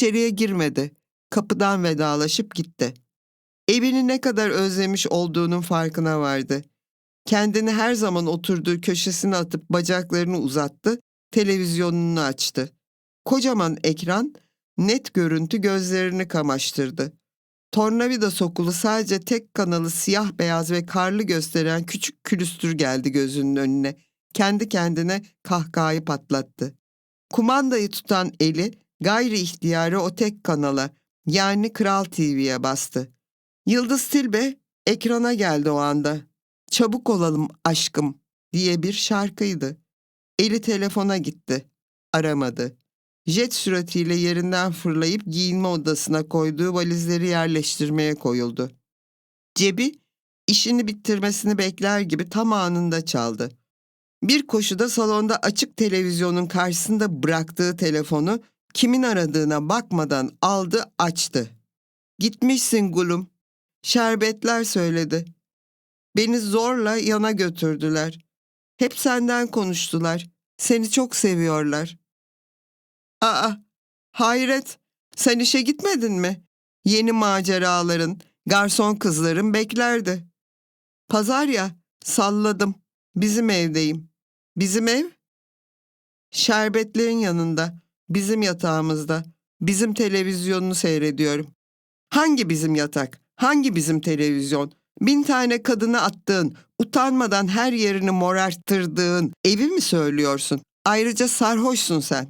İçeriye girmedi. Kapıdan vedalaşıp gitti. Evini ne kadar özlemiş olduğunun farkına vardı. Kendini her zaman oturduğu köşesine atıp bacaklarını uzattı, televizyonunu açtı. Kocaman ekran, net görüntü gözlerini kamaştırdı. Tornavida sokulu sadece tek kanalı siyah beyaz ve karlı gösteren küçük külüstür geldi gözünün önüne. Kendi kendine kahkahayı patlattı. Kumandayı tutan eli gayri ihtiyarı o tek kanala yani Kral TV'ye bastı. Yıldız Tilbe ekrana geldi o anda. Çabuk olalım aşkım diye bir şarkıydı. Eli telefona gitti. Aramadı. Jet süratiyle yerinden fırlayıp giyinme odasına koyduğu valizleri yerleştirmeye koyuldu. Cebi işini bitirmesini bekler gibi tam anında çaldı. Bir koşuda salonda açık televizyonun karşısında bıraktığı telefonu kimin aradığına bakmadan aldı açtı. Gitmişsin gulum. Şerbetler söyledi. Beni zorla yana götürdüler. Hep senden konuştular. Seni çok seviyorlar. Aa, hayret. Sen işe gitmedin mi? Yeni maceraların, garson kızların beklerdi. Pazar ya, salladım. Bizim evdeyim. Bizim ev? Şerbetlerin yanında, bizim yatağımızda, bizim televizyonunu seyrediyorum. Hangi bizim yatak? Hangi bizim televizyon? Bin tane kadını attığın, utanmadan her yerini morarttırdığın evi mi söylüyorsun? Ayrıca sarhoşsun sen.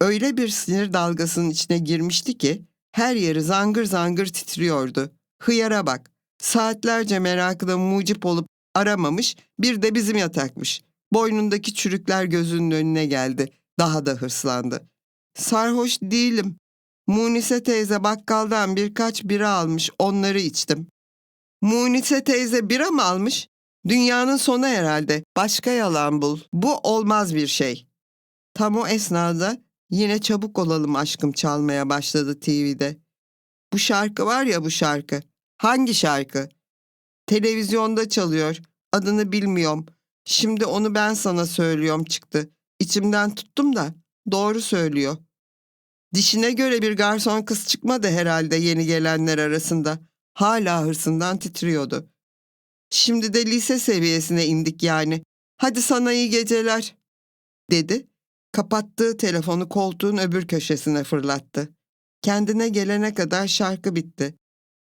Öyle bir sinir dalgasının içine girmişti ki her yeri zangır zangır titriyordu. Hıyara bak. Saatlerce merakına mucip olup aramamış, bir de bizim yatakmış. Boynundaki çürükler gözünün önüne geldi. Daha da hırslandı. Sarhoş değilim. Munise teyze bakkaldan birkaç bira almış, onları içtim. Munise teyze bira mı almış? Dünyanın sonu herhalde. Başka yalan bul. Bu olmaz bir şey. Tam o esnada yine çabuk olalım aşkım çalmaya başladı TV'de. Bu şarkı var ya bu şarkı. Hangi şarkı? Televizyonda çalıyor. Adını bilmiyorum. Şimdi onu ben sana söylüyorum çıktı. İçimden tuttum da doğru söylüyor. Dişine göre bir garson kız çıkmadı herhalde yeni gelenler arasında. Hala hırsından titriyordu. Şimdi de lise seviyesine indik yani. Hadi sana iyi geceler, dedi. Kapattığı telefonu koltuğun öbür köşesine fırlattı. Kendine gelene kadar şarkı bitti.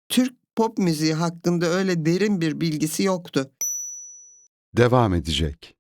Türk pop müziği hakkında öyle derin bir bilgisi yoktu. Devam edecek.